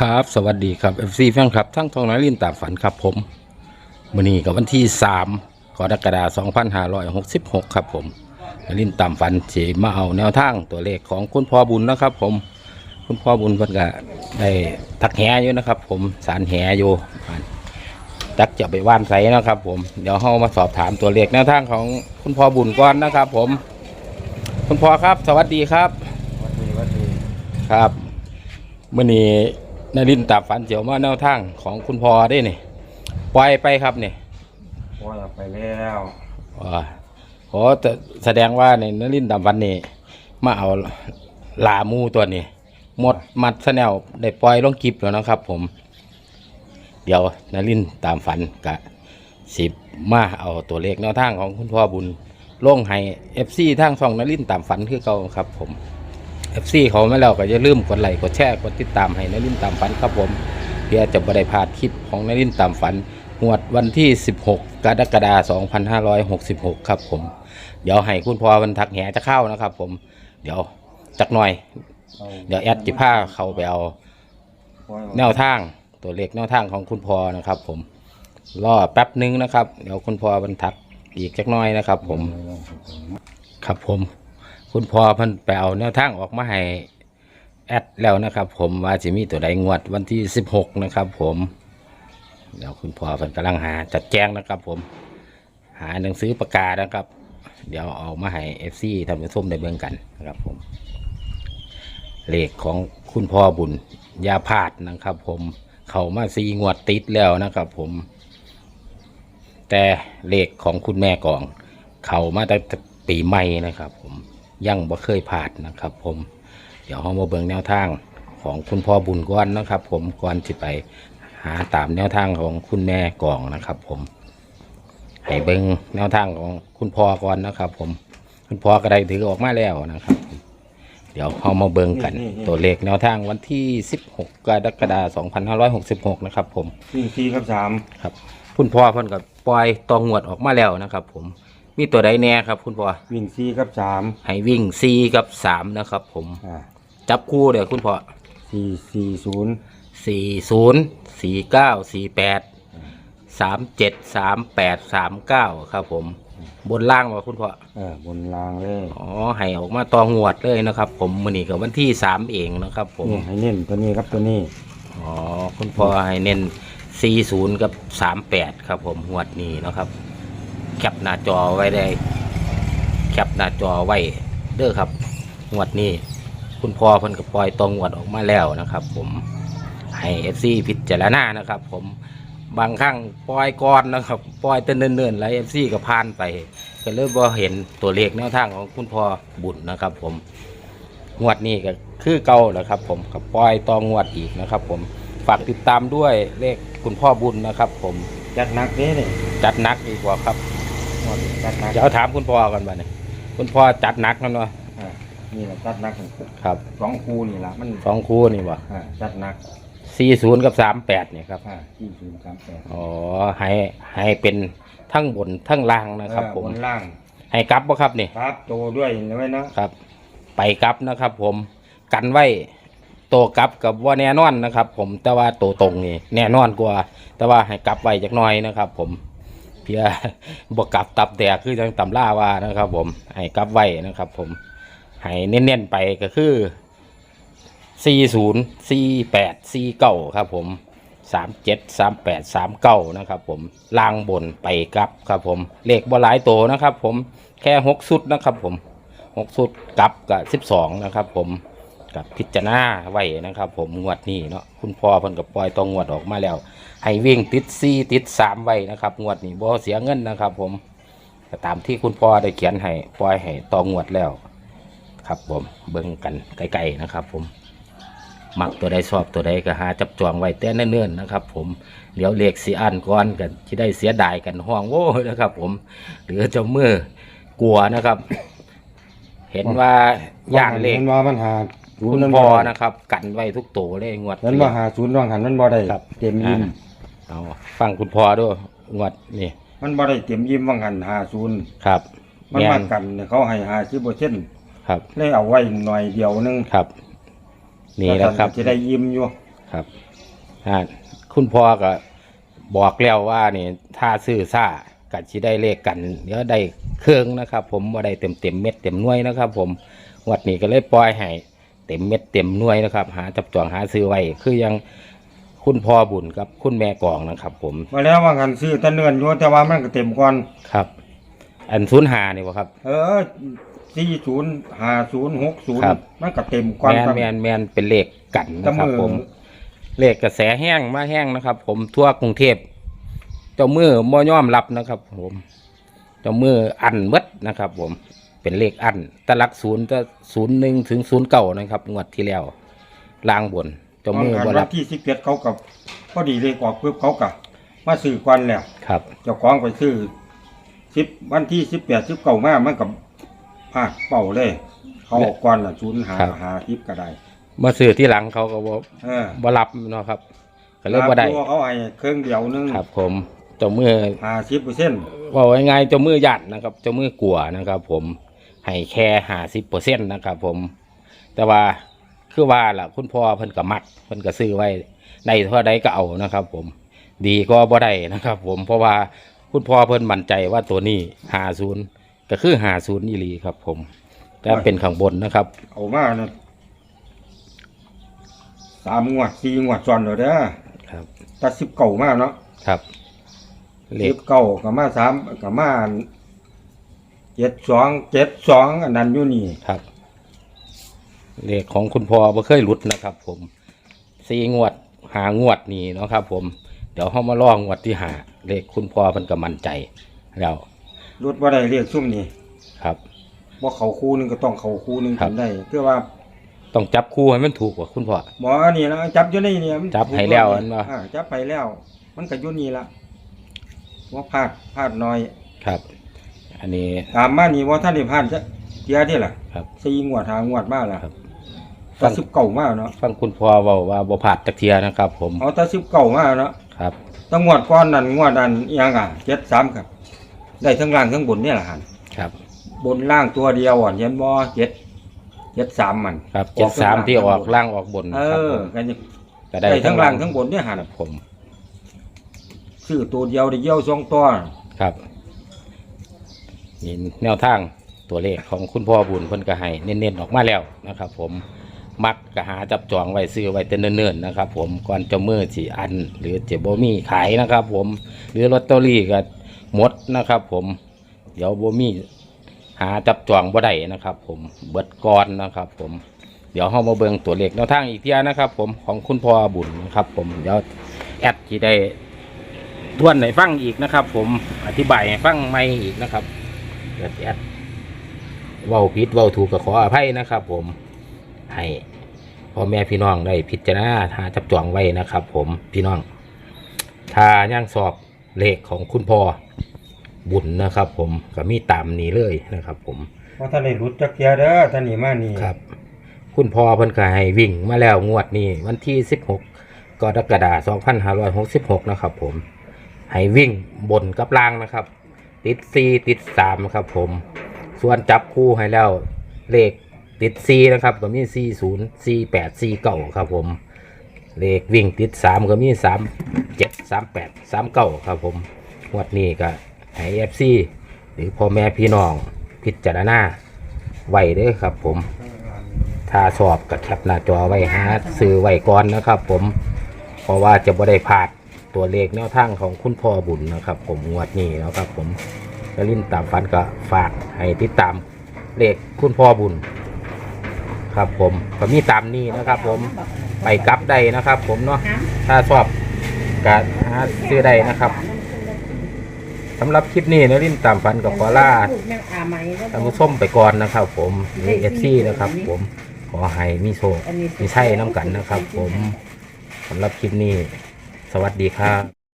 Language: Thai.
ครับ สวัสดีครับ FC แฟนคลับ ทั้งทองนาลินตามฝันครับผมวันนี้กับวันที่3กรกฎาคม2566 ครับผมนาลินตามฝันสีมาเอาแนวทางตัวเลขของคุณพ่อบุญนะครับ ผมคุณพ่อบุญเพิ่นก็ได้ทักแหอยู่นะครับ ผมสารแหอยู่จักจะไปว่านไสนะครับ ผมเดี๋ยวเฮามาสอบถามตัวเลขแนวทางของคุณพ่อบุญก่อนนะครับ ผม คุณพ่อครับ สวัสดีครับวัดดีวัดดีครับมื่อนี้ นารินตาฝันเจียวมาแนวทางของคุณพ่อได้นี่ปล่อยไปครับนี่ปล่อยออกไปแล้วอ่าขอจะแสดงว่าในนารินตาฝันนี่มาเอาลามูตัวนี้หมดมัดสแนวได้ปล่อยลงกิบแล้วนะครับ ผม เดี๋ยวนารินตามฝันกะสิบมาเอาตัวเลขแนวทางของคุณพ่อบุญลงให้เอฟซีทางช่องนารินตามฝันคือเก่าครับผม เอฟซีเขามาแล้วก็อย่าลืมกดไลค์กดแชร์กดติดตามให้นรินตามฝันครับผมเพื่อจะบ่ได้พลาดคลิปของนรินตามฝันงวดวันที่ 16 กรกฎาคม2566 ครับผม เดี๋ยวให้คุณพ่อมันทักแหจะเข้านะครับผม เดี๋ยวจักหน่อย เดี๋ยวแอดจิพาเขาไปเอาแนวทางตัวเลขแนวทางของคุณพ่อนะครับ ผม รอแป๊บหนึงนะครับ เดี๋ยวคุณพ่อมันทักอีกจักหน่อยนะครับ ผม ครับผม คุณพ่อเพิ่นไปเอาแนวทางออกมาให้แอดแล้วนะครับ ผมว่าจะมีตัวใดงวดวันที่สิบหกนะครับ ผมเดี๋ยวคุณพ่อเพิ่นกำลังหาจัดแจงนะครับ ผม หาหนังสือประกาศนะครับ เดี๋ยวเอามาให้เอฟซีทำผู้มได้เบิ่งกันนะครับ ผมเลขของคุณพ่อบุญยาพาดนะครับ ผมเขามาซีงวดติดแล้วนะครับ ผม แต่เลขของคุณแม่กอง เขามาตั้งแต่ปีใหม่นะครับ ผม ยังบ่เคยผ่านนะครับผมเดี๋ยวเรามาเบิ่งแนวทางของคุณพ่อบุญก้อนนะครับ ผมก่อนที่ไปหาตามแนวทางของคุณแม่กองนะครับ ผมให้เบิ่งแนวทางของคุณพ่อก่อนนะครับ ผมคุณพ่อก็ได้ถือออกมาแล้วนะครับ เดี๋ยวเรามาเบิ่งกันตัวเลขแนวทางวันที่ 16 กรกฎาคม2566 นะครับ ผมวิ่งสี่กับสามครับคุณพ่อเพิ่นก็ปล่อยตองงวดออกมาแล้วนะครับ ผม มีตัวใดแน่ครับ คุณพ่อวิ่งสี่กับสามให้วิ่งสี่กับสามนะครับ ผมอ่าจับคู่เดี๋ยวคุณพ่อสี่สี่ศูนย์สี่ศูนย์สี่เก้าสี่แปดสามเจ็ดสามแปดสามเก้าครับ ผม บนล่างว่าคุณพ่อเออบนรางเลยอ๋อให้ออกมาตองวดเลยนะครับ ผมมือนี้กับวันที่สามเองนะครับ ผมนี่ให้เน้นตัวนี้ครับตัวนี้อ๋อคุณพ่อให้เน้นสี่ศูนย์กับสามแปดครับผมงวดนี้นะครับ แคปหน้าจอไว้ได้ แคปหน้าจอไว้เด้อครับงวดนี้ คุณพ่อเพิ่นก็ปล่อยตองงวดออกมาแล้วนะครับ ผมให้เอฟซีพิจารณานะครับ ผมบางครั้งปล่อยก่อนนะครับปล่อยเต้นเนิ่นๆแล้วเอฟซีก็ผ่านไปก็เลยบ่เห็นตัวเลขแนวทางของคุณพ่อบุญนะครับ ผมงวดนี้ก็คือเก่าแล้วครับ ผมกับปล่อยตองงวดอีกนะครับ ผมฝากติดตามด้วยเลขคุณพ่อบุญนะครับ ผมจัดหนักเด้นี่จัดหนักดีกว่าครับ จัดหนักเดี๋ยวถามคุณพ่อกันบ้านี่คุณพ่อจัดหนักนั่นวะอ่านี่แหละจัดหนักครับสองคูนี่ละมันสองคู่นี่วะอ่าจัดหนักสี่ศูนย์กับสามแปดเนี่ยครับอ่าสี่ศูนย์สามแปดอ๋อให้ให้เป็นทั้งบนทั้งล่างนะครับ ผมบนล่างให้กลับบ่ครับนี่ครับโตด้วยเห็นไหมนะครับ ไปกลับนะครับ ผมกันไว้โตกลับกับว่าแน่นอนนะครับ ผมแต่ว่าโตตรงนี่แน่นอนกว่า แต่ว่าให้กลับไว้จักหน่อยนะครับ ผม เพื่อบวกกลับตับแตกคือจังตำล่าว่านะครับ ผมให้กลับไว้นะครับ ผมให้เน้นๆไปก็คือสี่ศูนย์สี่แปดสี่เก้าครับ ผมสามเจ็ดสามแปดสามเก้านะครับผมล่างบนไปกลับครับผมเลขบ่หลายโตนะครับ ผมแค่หกสุดนะครับ ผมหกสุดกลับกับสิบสองนะครับ ผม กับพิจารณาไว้นะครับ ผมงวดนี้เนาะคุณพ่อเพิ่นกับปล่อยตองงวดออกมาแล้ว ให้วิ่งติดซีติดสามไว้นะครับงวดนี้บ่เสียเงินนะครับ ผมตามที่คุณพ่อได้เขียนให้ปล่อยให้ตองงวดแล้ว ครับผมเบิ่งกันไกลๆนะครับ ผมมักตัวใดชอบตัวใดก็หาจับจองไว้แต่เนิ่นๆนะครับ ผมเดี๋ยวเลขสีอันก่อนกันที่ได้เสียดายกันห้องโว้นะครับ ผมหรือเจ้ามือกลัวนะครับ เห็นว่าย่านเลขมันว่ามันหา คุย์ณมันพ่อบ่ได้นะครับ กันไว้ทุกตัวเลยงวดมันว่าหาศูนย์รองหันมันบ่ได้ครับเต็มยิ้มเอาฟังคุณพ่อด้วยงวดนี่ มันบ่ได้เต็มยิ้มว่างหันหาศูนย์ครับ มันแม่มานกันเนี่ยเขาให้หาสิบเปอร์เซ็นต์ครับเลยเอาไว้หน่อยเดียวหนึงครับ นี่แหล้วครับจะได้ยิ้มอยู่ครับอ่าคุณพ่อก็บอกแล้วว่านี่ถ้าซื้อซ่าก็สิได้เลขกันเดี๋ยวได้เครื่องนะครับ ผมบ่ได้เต็มเต็มๆเม็ดเต็มหน่วยนะครับ ผมงวัดนี้ก็เลยปล่อยให้ เต็มเม็ดเต็มหน่วยนะครับ หาจับจองหาซื้อไว้คือยังคุณพ่อบุญกับคุณแม่กองนะครับ ผมมาแล้วว่างันซื้อแตะเนื่อนอยู่แต่ว่ามันก็เต็มก่อนครับ อันศูนย์หานี่บ่ครับ เออสี่ศูนย์ห้าศูนย์หกศูนย์ครับ มันก็เต็มก่อนแมนครับ แมนแมนเป็นเลขกันแตะนะครับมือผม เลขกระแสแห้งมาแห้งนะครับ ผมทั่วกรุงเทพเจ้ามือม่ย่อมรับนะครับ ผม เจ้ามืออันเมดนะครับ ผม เป็นเลขอันแตะลักศูนย์แตะศูนย์หนึ่งถึงศูนย์เก้านะครับงวดที่แล้วลางบนเจ้ามือตบ่อนรัวับนที่สิบเจ็ดเขากับพอดีเลยออกปุ๊บเขากับมาซื้อก่อนแล้วครับเจ้าของไปซื้อสิบวันที่สิบแปดสิบเก้ามามันกับพลาดเป่าเลย เขาออกก่อนละศูนย์หาหาทิปก็ได้มาซื้อที่หลังเขาก็บ่เออบ่รับเนาะครับก็เลยบ่ได้ตัวเขาให้เครื่องเดียวนึงครับ ผมเจ้ามือ หาสิบเปอร์เซ็นต์ ว่าง่ายๆเจ้ามือหยัดนะครับเจ้ามือกลัวนะครับ ผม ให้แค่ห้าสิบเปอร์เซ็นต์นะครับผม แต่ว่าคือว่าล่ะคุณพ่อเพิ่นก็มักเพิ่นก็ซื้อไว้ในเท่าใดก็เอานะครับ ผม ดีก็บ่ได้นะครับ ผมเพราะว่าคุณพ่อเพิ่นมั่นใจว่าตัวนี้หาศูนย์ก็คือหาศูนย์อีหลีครับ ผมแต่เป็นข้างบนนะครับ เอามานะสามงวดสี่งวดซ้อนเลยเด้อครับตัดสิบเก่ามาเนาะครับเลสิขบเก่ากับมาสามกับมา เจ็ดสองเจ็ดสองอันนั้นอยู่นี่ครับ เลขของคุณพ่อบ่เคยหลุดนะครับ ผมสี่งวดหางวดนี่เนาะครับ ผม เดี๋ยวเฮามาลองงวดที่หาเลขคุณพ่อเพิ่นก็มั่นใจแล้วรถว่าได้เรียกซุ่มนี่ครับว่าเขาคู่หนึงก็ต้องเขาคู่หนึงครับทำได้เพื่อว่าต้องจับคู่ให้มันถูกกว่าคุณพ่อ หมออันนี้นะจับอยู่ในนี่มันจับให้แล้วอันว่า อ่าจับให้แล้ว มันก็อยู่นี่ละว่าพลาดพลาดน้อย ครับ อันนี้ตามมานี่ว่าท่านได้พลาดจะเทียเด้ล่ะครับสี่งวดหางวดมาแล้วครับตัดสิบเก่ามาเนาะฟังคุณพ่อเว้าว่าบ่พลาดจักเทียนะครับ ผมเอาตัดสิบเก่ามาเนาะครับตั้งงวดก้อนนั่นงวดอันอิหยังอะเจ็ดสามครับ ได้ทั้งล่างทั้งบนเนี่ยแหละฮะครับ บนล่างตัวเดียวอะเห็นบ่เจ็ดเจ็ดสามมันครับออกทั้ง73ล่างที่ออกทั้งบนล่างออกบนเอครับอผมกันจะก็ได้ทั้งล่างทั้งบนเนี่ยคหันรับผม ซื้อตัวเดียวได้เยี่ยวสองตัว ครับ นี่แนวทางตัวเลขของคุณพ่อบุญเพิ่นก็ให้เน้นๆออกมาแล้วนะครับ ผมมักก็หาจับจองไว้ซื้อไว้แต่เนิ่นๆนะครับ ผมก่อนจะมือสิอัน หรือเจ็บบ่มีขายนะครับ ผมหรือลอตเตอรี่ก็หมดนะครับ ผมเดี๋ยวบ่มีหาจับจองบ่ได้นะครับ ผมเบิดก่อนนะครับ ผมเดี๋ยวเฮามาเบิ่งตัวเลขแนวทางอีกเทียนะครับ ผมของคุณพ่อบุญนะครับ ผมเดี๋ยวแอดที่ได้ทวนให้ฟังอีกนะครับ ผมอธิบายให้ฟังไม่อีกนะครับ เกิดแอดเว้าผิดเว้าถูกก็ขออภัยนะครับ ผมให้พ่อแม่พี่น้องได้พิจารณาหาจับจองไว้นะครับ ผมพี่น้องถ้าย่างสอบเลขของคุณพ่อบุญนะครับ ผมก็มีตามนี้เลยนะครับ ผมว่าท่านได้รุดจักเทียเด้อท่านนี่มานี่ครับ คุณพ่อเพิ่นก็ให้วิ่งมาแล้วงวดนี้วันที่ 16กรกฎาคม2566 นะครับ ผมให้วิ่งบนกับล่างนะครับ ติด4ติด3นะครับผม ส่วนจับคู่ให้แล้วเลขติด4นะครับก็มี40 48 49ครับผม เลขวิ่งติด3ก็มี3 7 38 39ครับผมงวดนี้ก็ให้ FC หรือพ่อแม่พี่น้องพิจารณาไว้เด้อครับผม ถ้าชอบก็แคปหน้าจอไว้หาซื้อไว้ก่อนนะครับผม เพราะว่าจะบ่ได้พลาด ตัวเลขแนวทางของคุณพ่อบุญนะครับ ผมงวดนี้นะครับ ผมกลินตามฝันก็ฝากให้ติดตามเลขคุณพ่อบุญ ครับผมก็มีตามนี้นะครับ ผมไปกลับได้นะครับ ผมเนาะถ้าชอบก็หาซื้อได้นะครับสำหรับคลิปนี้นะลินตามฝันกับขอลาท่านผู้มไปก่อนนะครับ ผมนี่เอซี่นะครับ ผมขอให้มีโชคมีใช่น้ำกันนะครับ ผมสำหรับคลิปนี้ สวัสดีครับ